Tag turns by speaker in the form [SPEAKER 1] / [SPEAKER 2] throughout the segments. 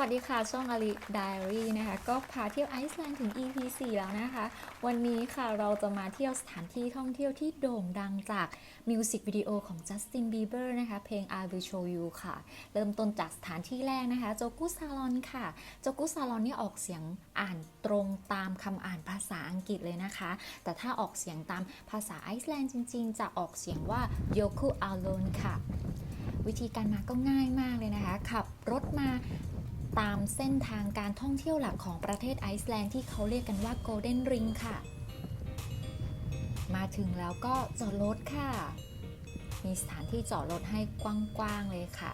[SPEAKER 1] วัสดีค่ะ ช่องอลิไดอารี่นะคะ ก็พาเที่ยวไอซ์แลนด์ถึง EP 4 แล้วนะคะ วันนี้ค่ะเราจะมาเที่ยวสถานที่ท่องเที่ยวที่โด่งดังจากมิวสิกวิดีโอของจัสตินบีเบอร์นะคะ เพลง I Will Show You ค่ะ เริ่มต้นจากสถานที่แรกนะคะ โจกุซาลอนค่ะ โจกุซาลอนนี่ออกเสียงอ่านตรงตามคำอ่านภาษาอังกฤษเลยนะคะ แต่ถ้าออกเสียงตามภาษาไอซ์แลนด์จริง ๆ จะออกเสียงว่า Yoku Alon ค่ะ วิธีการมาก็ง่ายมากเลยนะคะ ขับรถมา ตามเส้นทางการท่องเที่ยวหลักของประเทศไอซ์แลนด์ที่เขาเรียกกันว่า Golden Ring ค่ะ มาถึงแล้วก็จอดรถค่ะ มีสถานที่จอดรถให้กว้างๆเลยค่ะ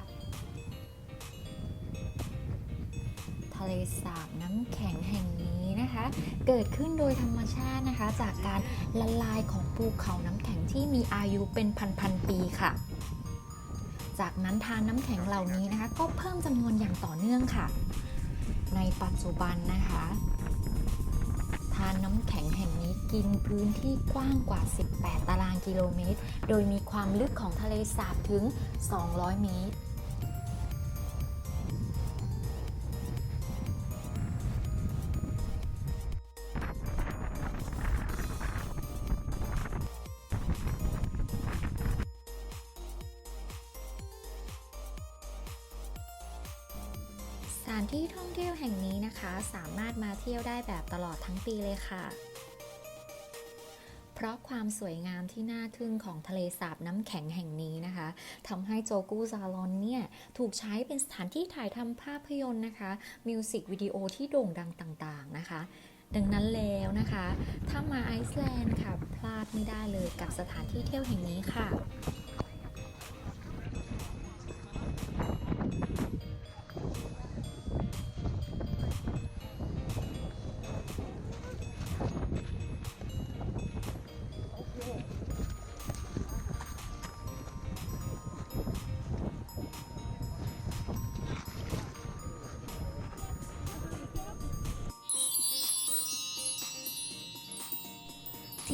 [SPEAKER 1] ทะเลสาบน้ำแข็งแห่งนี้นะคะ เกิดขึ้นโดยธรรมชาตินะคะ จากการละลายของภูเขาน้ำแข็งที่มีอายุเป็นพันๆปีค่ะ จากนั้นทานน้ำแข็งเหล่านี้นะคะ ก็เพิ่มจำนวนอย่างต่อเนื่องค่ะ ในปัจจุบันนะคะ ทานน้ำแข็งแห่งนี้กินพื้นที่กว้างกว่า 18 ตารางกิโลเมตร โดยมีความลึกของทะเลสาบถึง 200 เมตรานที่ท่องเที่ยวแห่งนี้นะคะ สามารถมาเที่ยวได้แบบตลอดทั้งปีเลยค่ะ เพราะความสวยงามที่น่าทึ่งของทะเลสาบน้ำแข็งแห่งนี้นะคะทำให้โจกูซาลอนเนี่ย ถูกใช้เป็นสถานที่ถ่ายทำภาพยนตร์นะคะ มิวสิกวิดีโอที่โด่งดังต่างๆนะคะดังนั้นแล้วนะคะ ถ้ามาไอซ์แลนด์ค่ะ พลาดไม่ได้เลยกับสถานที่เที่ยวแห่งนี้ค่ะ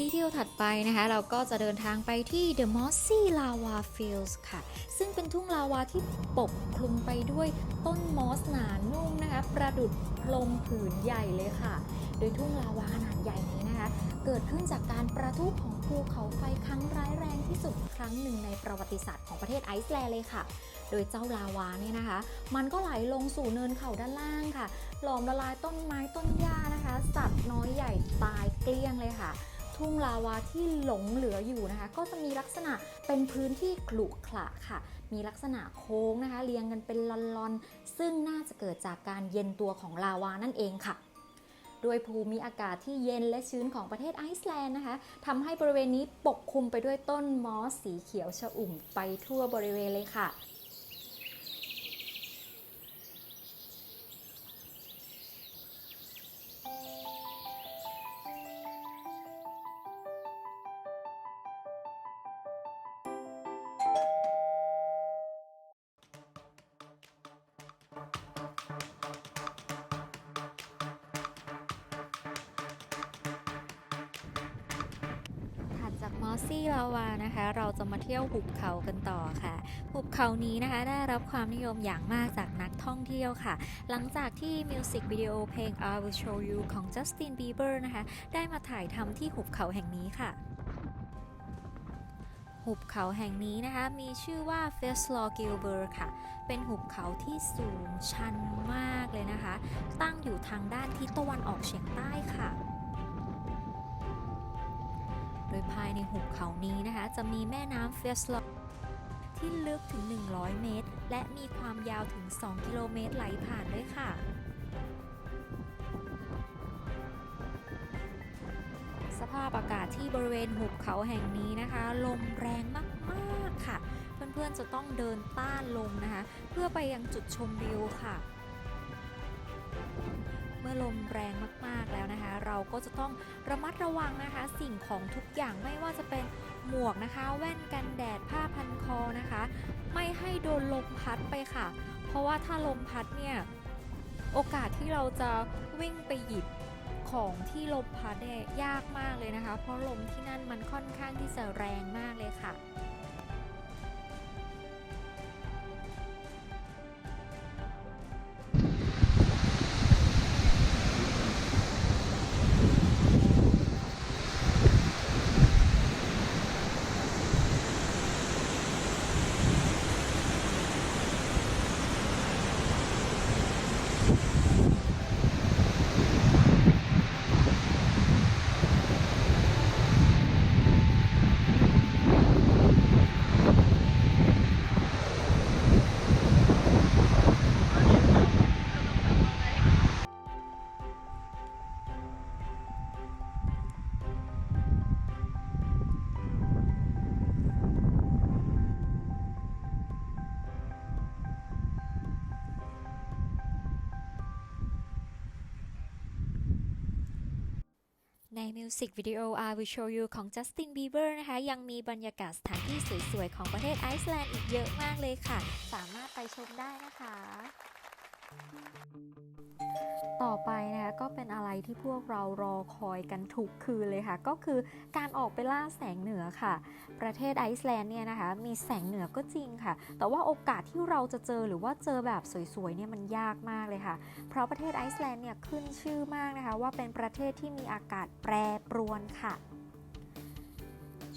[SPEAKER 1] ที่เที่ยวถัดไปนะคะ เราก็จะเดินทางไปที่ The Mossy Lava Fields ค่ะ ซึ่งเป็นทุ่งลาวาที่ปกคลุมไปด้วยต้นมอสหนานุ่มนะคะ ประดุดพรมผืนใหญ่เลยค่ะ โดยทุ่งลาวาขนาดใหญ่นี้นะคะ เกิดขึ้นจากการประทุของภูเขาไฟครั้งร้ายแรงที่สุดครั้งหนึ่งในประวัติศาสตร์ของประเทศไอซ์แลนด์เลยค่ะ โดยเจ้าลาวาเนี่ยนะคะ มันก็ไหลลงสู่เนินเขาด้านล่างค่ะ หลอมละลายต้นไม้ต้นหญ้านะคะ สัตว์น้อยใหญ่ตายเกลี้ยงเลยค่ะ ทุ่งลาวาที่หลงเหลืออยู่นะคะ ก็จะมีลักษณะเป็นพื้นที่ขรุขระค่ะ มีลักษณะโค้งนะคะ เรียงกันเป็นลอนๆ ซึ่งน่าจะเกิดจากการเย็นตัวของลาวานั่นเองค่ะด้วยภูมิอากาศที่เย็นและชื้นของประเทศไอซ์แลนด์นะคะทำให้บริเวณนี้ปกคลุมไปด้วยต้นมอสสีเขียวชอุ่มไปทั่วบริเวณเลยค่ะ ซี่ลาวานะคะ เราจะมาเที่ยวหุบเขากันต่อค่ะ หุบเขานี้นะคะ ได้รับความนิยมอย่างมากจากนักท่องเที่ยวค่ะ หลังจากที่มิวสิกวิดีโอเพลง I Will Show You ของ Justin Bieber นะคะ ได้มาถ่ายทำที่หุบเขาแห่งนี้ค่ะหุบเขาแห่งนี้นะคะมีชื่อว่า f e s l o g i l b e r ค่ะ เป็นหุบเขาที่สูงชันมากเลยนะคะ ตั้งอยู่ทางด้านทิศตะวันออกเฉียงใต้ค่ะ โดยภายในหุบเขานี้นะคะ จะมีแม่น้ำเฟสลอที่ลึกถึง 100 เมตร และมีความยาวถึง 2 กิโลเมตรไหลผ่านด้วยค่ะ สภาพอากาศที่บริเวณหุบเขาแห่งนี้นะคะ ลมแรงมากๆค่ะ เพื่อนๆจะต้องเดินต้านลมนะคะ เพื่อไปยังจุดชมวิวค่ะ เมื่อลมแรงมากๆแล้วนะคะ เราก็จะต้องระมัดระวังนะคะ สิ่งของทุกอย่างไม่ว่าจะเป็นหมวกนะคะ แว่นกันแดดผ้าพันคอนะคะ ไม่ให้โดนลมพัดไปค่ะ เพราะว่าถ้าลมพัดเนี่ยโอกาสที่เราจะวิ่งไปหยิบของที่ลมพัดเนี่ยยากมากเลยนะคะ เพราะลมที่นั่นมันค่อนข้างที่จะแรงมากเลยค่ะ ในมิวสิกวิดีโอ I Will Show You ของ Justin Bieber นะคะ ยังมีบรรยากาศสถานที่สวยๆ ของประเทศไอซ์แลนด์อีกเยอะมากเลยค่ะ สามารถไปชมได้นะคะ ต่อไป ก็เป็นอะไรที่พวกเรารอคอยกันทุกคืนเลยค่ะ ก็คือการออกไปล่าแสงเหนือค่ะ ประเทศไอซ์แลนด์เนี่ยนะคะ มีแสงเหนือก็จริงค่ะ แต่ว่าโอกาสที่เราจะเจอหรือว่าเจอแบบสวยๆเนี่ยมันยากมากเลยค่ะ เพราะประเทศไอซ์แลนด์เนี่ยขึ้นชื่อมากนะคะ ว่าเป็นประเทศที่มีอากาศแปรปรวนค่ะ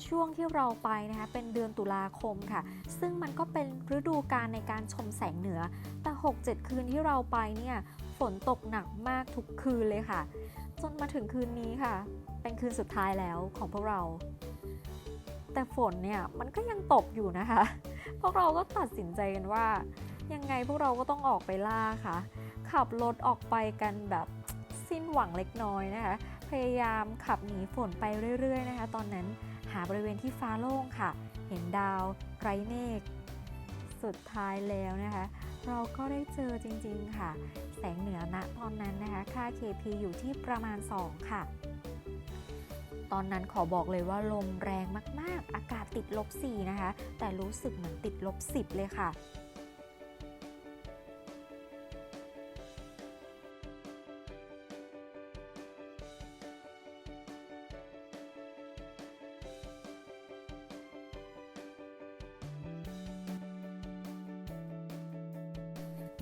[SPEAKER 1] ช่วงที่เราไปนะคะเป็นเดือนตุลาคมค่ะ ซึ่งมันก็เป็นฤดูกาลในการชมแสงเหนือ แต่ 6-7 คืนที่เราไปเนี่ย ฝนตกหนักมากทุกคืนเลยค่ะ จนมาถึงคืนนี้ค่ะ เป็นคืนสุดท้ายแล้วของพวกเรา แต่ฝนเนี่ยมันก็ยังตกอยู่นะคะ พวกเราก็ตัดสินใจกันว่า ยังไงพวกเราก็ต้องออกไปล่าค่ะ ขับรถออกไปกันแบบสิ้นหวังเล็กน้อยนะคะ พยายามขับหนีฝนไปเรื่อย ๆ นะคะ ตอนนั้นหาบริเวณที่ฟ้าโล่งค่ะ เห็นดาวไร้เมฆ สุดท้ายแล้วนะคะ เราก็ได้เจอจริงๆค่ะ แสงเหนือณตอนนั้นนะคะ ค่า KP อยู่ที่ประมาณ 2 ค่ะ ตอนนั้นขอบอกเลยว่าลมแรงมากๆ อากาศติดลบ4นะคะ แต่รู้สึกเหมือนติดลบ10 เลยค่ะ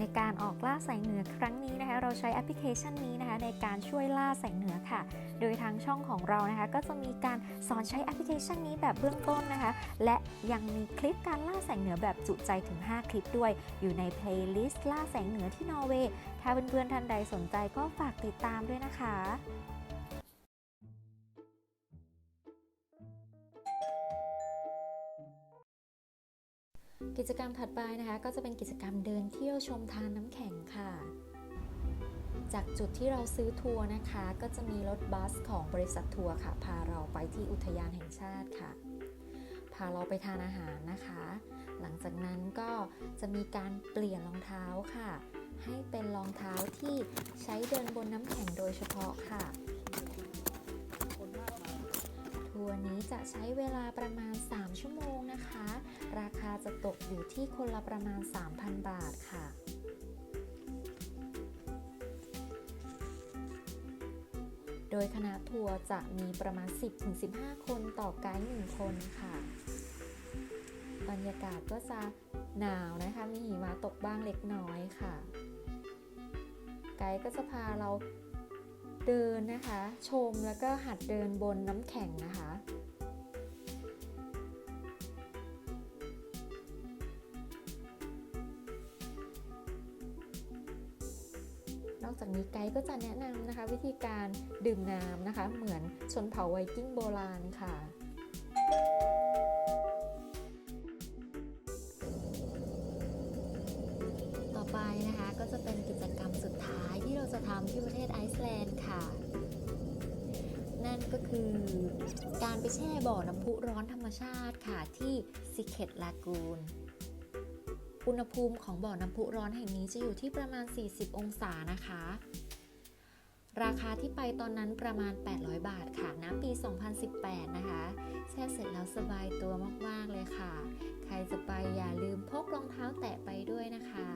[SPEAKER 1] ในการออกล่าแสงเหนือครั้งนี้นะคะ เราใช้แอปพลิเคชันนี้นะคะ ในการช่วยล่าแสงเหนือค่ะ โดยทางช่องของเรานะคะ ก็จะมีการสอนใช้แอปพลิเคชันนี้แบบเบื้องต้นนะคะ และยังมีคลิปการล่าแสงเหนือแบบจุใจถึง 5 คลิปด้วย อยู่ในเพลย์ลิสต์ล่าแสงเหนือที่นอร์เวย์ถ้าเพื่อนๆท่านใดสนใจก็ฝากติดตามด้วยนะคะ กิจกรรมถัดไปนะคะ ก็จะเป็นกิจกรรมเดินเที่ยวชมทานน้ำแข็งค่ะ จากจุดที่เราซื้อทัวร์นะคะ ก็จะมีรถบัสของบริษัททัวร์ค่ะ พาเราไปที่อุทยานแห่งชาติค่ะ พาเราไปทานอาหารนะคะ หลังจากนั้นก็จะมีการเปลี่ยนรองเท้าค่ะ ให้เป็นรองเท้าที่ใช้เดินบนน้ำแข็งโดยเฉพาะค่ะ ทัวร์นี้จะใช้เวลาประมาณ 3 ชั่วโมงนะคะ ราคาจะตกอยู่ที่คนละประมาณ 3,000 บาทค่ะโดยคณะทัวร์จะมีประมาณ 10-15 คนต่อไกด์1คนค่ะ บรรยากาศก็จะหนาวนะคะ มีหิมะตกบ้างเล็กน้อยค่ะ ไกด์ก็จะพาเรา เดินนะคะ ชมแล้วก็หัดเดินบนน้ำแข็งนะคะนอกจากนี้ไกด์ก็จะแนะนำนะคะ วิธีการดื่มน้ำนะคะ เหมือนชนเผ่าไวกิ้งโบราณค่ะ ต่อไปนะคะก็จะเป็นกิจกรรมสุดท้าย จะทำที่ประเทศไอซ์แลนด์ค่ะ นั่นก็คือการไปแช่บ่อน้ำพุร้อนธรรมชาติค่ะที่ซิเคตลากูนอุณหภูมิของบ่อน้ำพุร้อนแห่งนี้จะอยู่ที่ประมาณ 40 องศานะคะ ราคาที่ไปตอนนั้นประมาณ 800 บาทค่ะณปี 2018 นะคะแช่เสร็จแล้วสบายตัวมาก ๆ เลยค่ะ ใครจะไปอย่าลืมพกรองเท้าแตะไปด้วยนะคะ